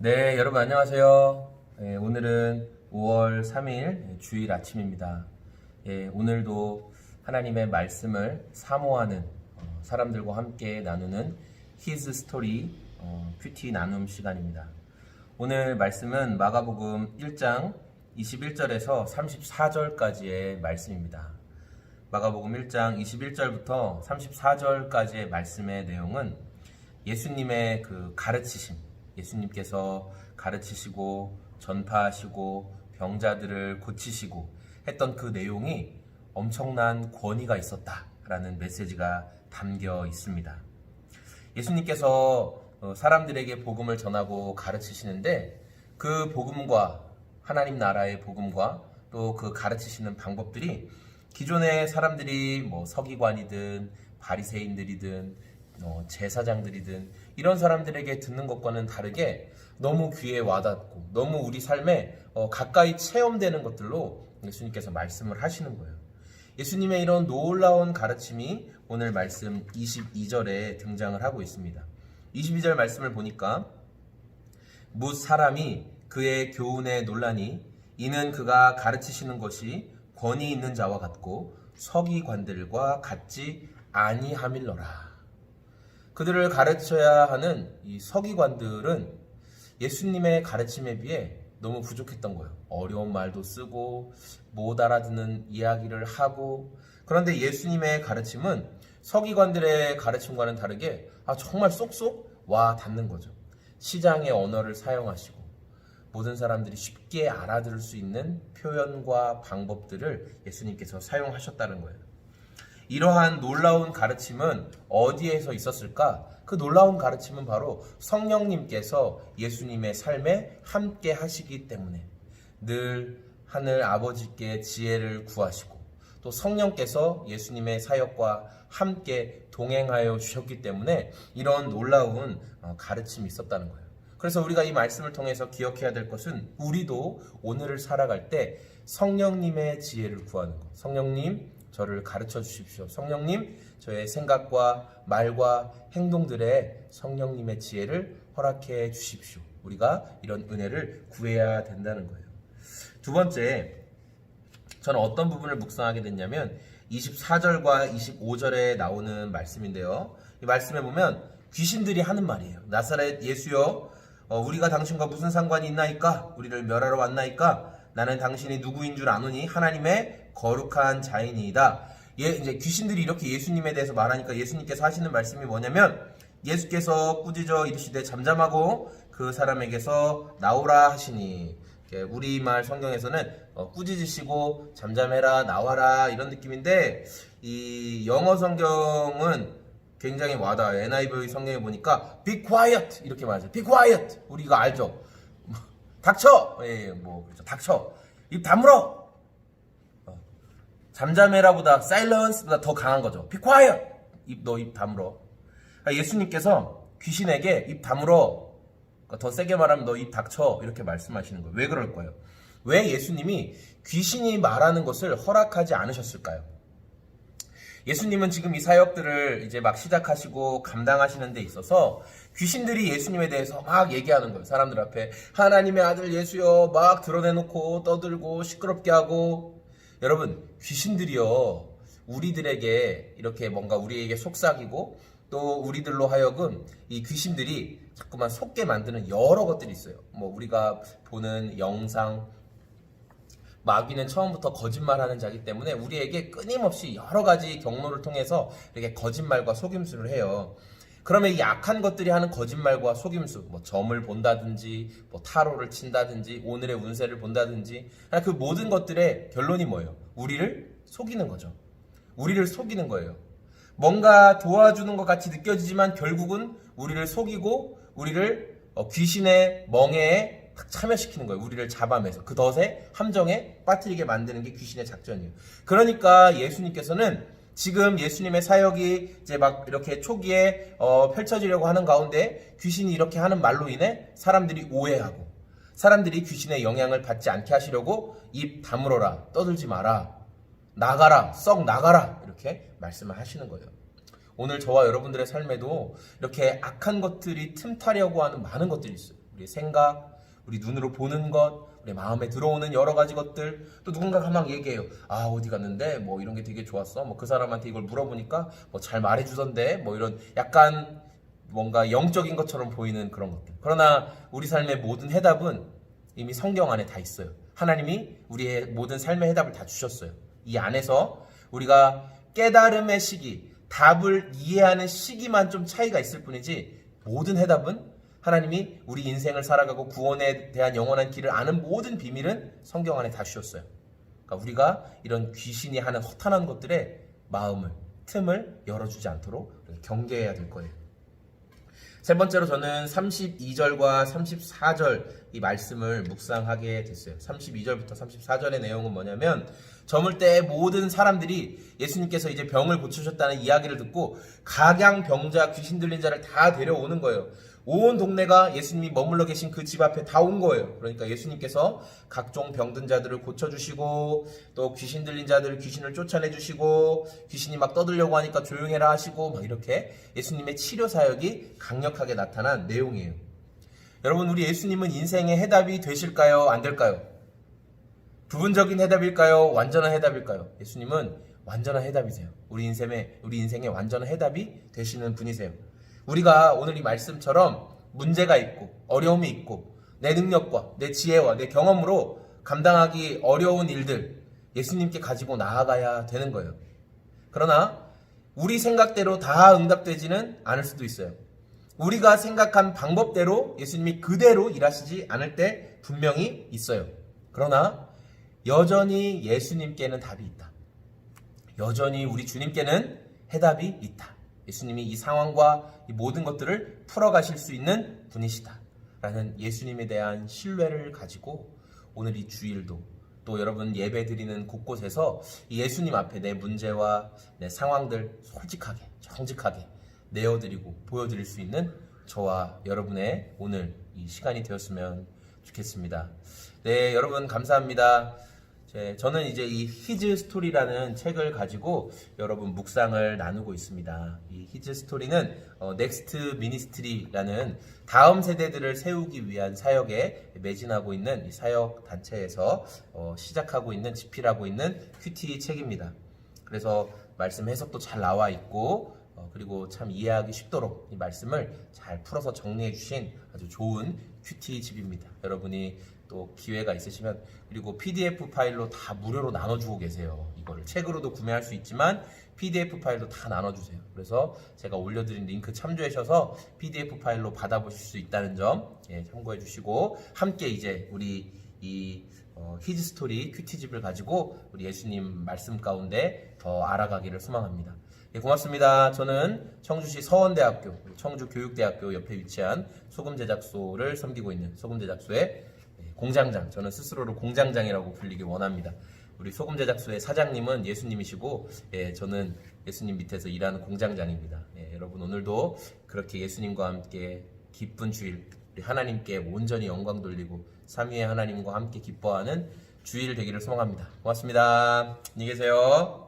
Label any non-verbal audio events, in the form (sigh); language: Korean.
네, 여러분 안녕하세요. 예, 오늘은 5월 3일 주일 아침입니다. 예, 오늘도 하나님의 말씀을 사모하는 어, 사람들과 함께 나누는 히즈 스토리 어, 큐티 나눔 시간입니다. 오늘 말씀은 마가복음 1장 21절에서 34절까지의 말씀입니다. 마가복음 1장 21절부터 34절까지의 말씀의 내용은 예수님의 그 가르치심, 예수님께서 가르치시고 전파하시고 병자들을 고치시고 했던 그 내용이 엄청난 권위가 있었다라는 메시지가 담겨 있습니다. 예수님께서 어, 사람들에게 복음을 전하고 가르치시는데 그 복음과 하나님 나라의 복음과 또 그 가르치시는 방법들이 기존의 사람들이 뭐 서기관이든 바리새인들이든 어, 제사장들이든 이런 사람들에게 듣는 것과는 다르게 너무 귀에 와닿고 너무 우리 삶에 어, 가까이 체험되는 것들로 예수님께서 말씀을 하시는 거예요. 예수님의 이런 놀라운 가르침이 오늘 말씀 22절에 등장을 하고 있습니다. 22절 말씀을 보니까 무 사람이 그의 교훈에 논란이 이는 그가 가르치시는 것이 권위 있는 자와 같고 서기관들과 같지 아니함일러라. 그들을 가르쳐야 하는 이 서기관들은 예수님의 가르침에 비해 너무 부족했던 거예요. 어려운 말도 쓰고 못 알아듣는 이야기를 하고 그런데 예수님의 가르침은 서기관들의 가르침과는 다르게 아 정말 쏙쏙 와 닿는 거죠. 시장의 언어를 사용하시고 모든 사람들이 쉽게 알아들을 수 있는 표현과 방법들을 예수님께서 사용하셨다는 거예요. 이러한 놀라운 가르침은 어디에서 있었을까? 그 놀라운 가르침은 바로 성령님께서 예수님의 삶에 함께 하시기 때문에 늘 하늘 아버지께 지혜를 구하시고 또 성령께서 예수님의 사역과 함께 동행하여 주셨기 때문에 이런 놀라운 어, 가르침이 있었다는 거예요. 그래서 우리가 이 말씀을 통해서 기억해야 될 것은 우리도 오늘을 살아갈 때 성령님의 지혜를 구하는 것. 성령님, 저를 가르쳐 주십시오. 성령님, 저의 생각과 말과 행동들에 성령님의 지혜를 허락해 주십시오. 우리가 이런 은혜를 구해야 된다는 거예요. 두 번째, 저는 어떤 부분을 묵상하게 됐냐면 24절과 25절에 나오는 말씀인데요. 이 말씀에 보면 귀신들이 하는 말이에요. 나사렛 예수여, 어, 우리가 당신과 무슨 상관이 있나이까? 우리를 멸하러 왔나이까? 나는 당신이 누구인 줄 아노니 하나님의 거룩한 자인이다. 예, 이제 귀신들이 이렇게 예수님에 대해서 말하니까 예수님께서 하시는 말씀이 뭐냐면 예수께서 꾸짖어 이르시되 잠잠하고 그 사람에게서 나오라 하시니 우리말 성경에서는 어, 꾸짖으시고 잠잠해라 나와라 이런 느낌인데 이 영어 성경은 굉장히 와닿아요. NIV 성경에 보니까 be quiet 이렇게 말하죠. be quiet 우리가 알죠. (laughs) 닥쳐 예, 뭐 그렇죠. 닥쳐 입 다물어 어, 잠잠해라보다 silence보다 더 강한 거죠. be quiet 입너 입 다물어. 그러니까 예수님께서 귀신에게 입 다물어 그러니까 더 세게 말하면 너 입 닥쳐 이렇게 말씀하시는 거예요. 왜 그럴 거예요? 왜 예수님이 귀신이 말하는 것을 허락하지 않으셨을까요? 예수님은 지금 이 사역들을 이제 막 시작하시고 감당하시는 데 있어서 귀신들이 예수님에 대해서 막 얘기하는 거예요. 사람들 앞에 하나님의 아들 예수여 막 드러내놓고 떠들고 시끄럽게 하고 여러분 귀신들이요 우리들에게 이렇게 뭔가 우리에게 속삭이고 또 우리들로 하여금 이 귀신들이 자꾸만 속게 만드는 여러 것들이 있어요. 뭐 우리가 보는 영상 마귀는 처음부터 거짓말하는 자기 때문에 우리에게 끊임없이 여러 가지 경로를 통해서 이렇게 거짓말과 속임수를 해요. 그러면 이 약한 것들이 하는 거짓말과 속임수, 뭐 점을 본다든지, 뭐 타로를 친다든지, 오늘의 운세를 본다든지, 그 모든 것들의 결론이 뭐예요? 우리를 속이는 거죠. 우리를 속이는 거예요. 뭔가 도와주는 것 같이 느껴지지만 결국은 우리를 속이고 우리를 어, 귀신의 멍에에 참여시키는 거예요. 우리를 잡아매서 그 덫에 함정에 빠뜨리게 만드는 게 귀신의 작전이에요. 그러니까 예수님께서는 지금 예수님의 사역이 이제 막 이렇게 초기에 어, 펼쳐지려고 하는 가운데 귀신이 이렇게 하는 말로 인해 사람들이 오해하고 사람들이 귀신의 영향을 받지 않게 하시려고 입 다물어라 떠들지 마라 나가라 썩 나가라 이렇게 말씀을 하시는 거예요. 오늘 저와 여러분들의 삶에도 이렇게 악한 것들이 틈타려고 하는 많은 것들이 있어요. 우리 생각, 우리 눈으로 보는 것, 우리 마음에 들어오는 여러 가지 것들, 또 누군가가 막 얘기해요. 아, 어디 갔는데, 뭐 이런 게 되게 좋았어. 뭐 그 사람한테 이걸 물어보니까 뭐 잘 말해주던데, 뭐 이런 약간 뭔가 영적인 것처럼 보이는 그런 것들. 그러나 우리 삶의 모든 해답은 이미 성경 안에 다 있어요. 하나님이 우리의 모든 삶의 해답을 다 주셨어요. 이 안에서 우리가 깨달음의 시기, 답을 이해하는 시기만 좀 차이가 있을 뿐이지 모든 해답은 하나님이 우리 인생을 살아가고 구원에 대한 영원한 길을 아는 모든 비밀은 성경 안에 다 주셨어요. 그러니까 우리가 이런 귀신이 하는 허탄한 것들에 마음을 틈을 열어주지 않도록 경계해야 될 거예요. 세 번째로 저는 32절과 34절 이 말씀을 묵상하게 됐어요. 32절부터 34절의 내용은 뭐냐면 저물 때 모든 사람들이 예수님께서 이제 병을 고치셨다는 이야기를 듣고 각양 병자 귀신 들린 자를 다 데려오는 거예요. 온 동네가 예수님이 머물러 계신 그 집 앞에 다 온 거예요. 그러니까 예수님께서 각종 병든 자들을 고쳐주시고 또 귀신 들린 자들 귀신을 쫓아내주시고 귀신이 막 떠들려고 하니까 조용해라 하시고 막 이렇게 예수님의 치료 사역이 강력하게 나타난 내용이에요. 여러분 우리 예수님은 인생의 해답이 되실까요? 안 될까요? 부분적인 해답일까요? 완전한 해답일까요? 예수님은 완전한 해답이세요. 우리 인생의 우리 인생의 완전한 해답이 되시는 분이세요. 우리가 오늘 이 말씀처럼 문제가 있고 어려움이 있고 내 능력과 내 지혜와 내 경험으로 감당하기 어려운 일들 예수님께 가지고 나아가야 되는 거예요. 그러나 우리 생각대로 다 응답되지는 않을 수도 있어요. 우리가 생각한 방법대로 예수님이 그대로 일하시지 않을 때 분명히 있어요. 그러나 여전히 예수님께는 답이 있다. 여전히 우리 주님께는 해답이 있다. 예수님이 이 상황과 이 모든 것들을 풀어가실 수 있는 분이시다. 라는 예수님에 대한 신뢰를 가지고 오늘 이 주일도 또 여러분 예배 드리는 곳곳에서 이 예수님 앞에 내 문제와 내 상황들 솔직하게, 정직하게 내어드리고 보여드릴 수 있는 저와 여러분의 오늘 이 시간이 되었으면 좋겠습니다. 네, 여러분 감사합니다. 제- 저는 이제 이 히즈 스토리라는 책을 가지고 여러분 묵상을 나누고 있습니다. 이 히즈 스토리는 어, 넥스트 미니스트리라는 다음 세대들을 세우기 위한 사역에 매진하고 있는 이 사역 단체에서 어, 시작하고 있는 집필하고 있는 큐티 책입니다. 그래서 말씀 해석도 잘 나와 있고 어, 그리고 참 이해하기 쉽도록 이 말씀을 잘 풀어서 정리해 주신 아주 좋은 큐티 집입니다. 여러분이 또 기회가 있으시면 그리고 PDF 파일로 다 무료로 나눠주고 계세요. 이거를 책으로도 구매할 수 있지만 PDF 파일로 다 나눠주세요. 그래서 제가 올려드린 링크 참조하셔서 PDF 파일로 받아보실 수 있다는 점 예, 참고해 주시고 함께 이제 우리 이 어, 히즈 스토리 큐티집을 가지고 우리 예수님 말씀 가운데 더 알아가기를 소망합니다. 예, 고맙습니다. 저는 청주시 서원대학교, 청주교육대학교 옆에 위치한 소금 제작소를 섬기고 있는 소금 제작소의 예, 공장장, 저는 스스로를 공장장이라고 불리기 원합니다. 우리 소금 제작소의 사장님은 예수님이시고, 예, 저는 예수님 밑에서 일하는 공장장입니다. 예, 여러분 오늘도 그렇게 예수님과 함께 기쁜 주일, 우리 하나님께 온전히 영광 돌리고 삼위의 하나님과 함께 기뻐하는 주일 되기를 소망합니다. 고맙습니다. 안녕히 계세요.